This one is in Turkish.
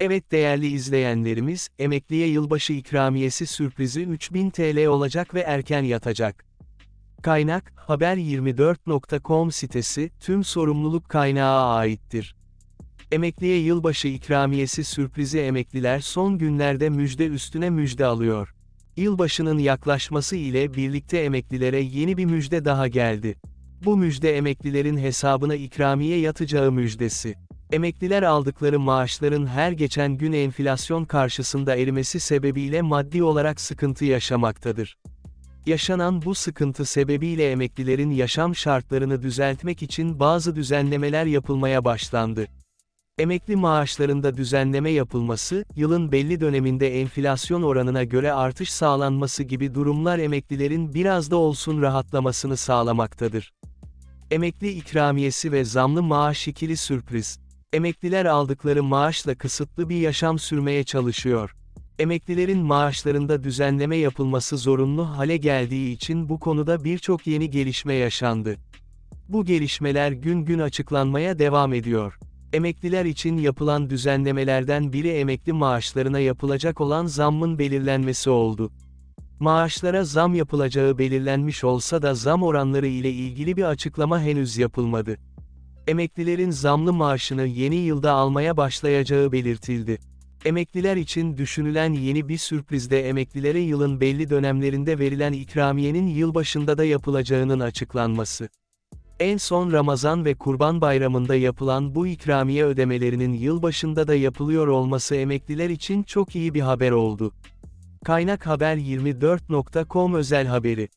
Evet değerli izleyenlerimiz, emekliye yılbaşı ikramiyesi sürprizi 3000 TL olacak ve erken yatacak. Kaynak, haber24.com sitesi, tüm sorumluluk kaynağa aittir. Emekliye yılbaşı ikramiyesi sürprizi emekliler son günlerde müjde üstüne müjde alıyor. Yılbaşının yaklaşması ile birlikte emeklilere yeni bir müjde daha geldi. Bu müjde emeklilerin hesabına ikramiye yatacağı müjdesi. Emekliler aldıkları maaşların her geçen gün enflasyon karşısında erimesi sebebiyle maddi olarak sıkıntı yaşamaktadır. Yaşanan bu sıkıntı sebebiyle emeklilerin yaşam şartlarını düzeltmek için bazı düzenlemeler yapılmaya başlandı. Emekli maaşlarında düzenleme yapılması, yılın belli döneminde enflasyon oranına göre artış sağlanması gibi durumlar emeklilerin biraz da olsun rahatlamasını sağlamaktadır. Emekli ikramiyesi ve zamlı maaş ikili sürpriz. Emekliler aldıkları maaşla kısıtlı bir yaşam sürmeye çalışıyor. Emeklilerin maaşlarında düzenleme yapılması zorunlu hale geldiği için bu konuda birçok yeni gelişme yaşandı. Bu gelişmeler gün gün açıklanmaya devam ediyor. Emekliler için yapılan düzenlemelerden biri emekli maaşlarına yapılacak olan zammın belirlenmesi oldu. Maaşlara zam yapılacağı belirlenmiş olsa da zam oranları ile ilgili bir açıklama henüz yapılmadı. Emeklilerin zamlı maaşını yeni yılda almaya başlayacağı belirtildi. Emekliler için düşünülen yeni bir sürpriz de emeklilere yılın belli dönemlerinde verilen ikramiyenin yılbaşında da yapılacağının açıklanması. En son Ramazan ve Kurban Bayramı'nda yapılan bu ikramiye ödemelerinin yılbaşında da yapılıyor olması emekliler için çok iyi bir haber oldu. Kaynak Haber24.com özel haberi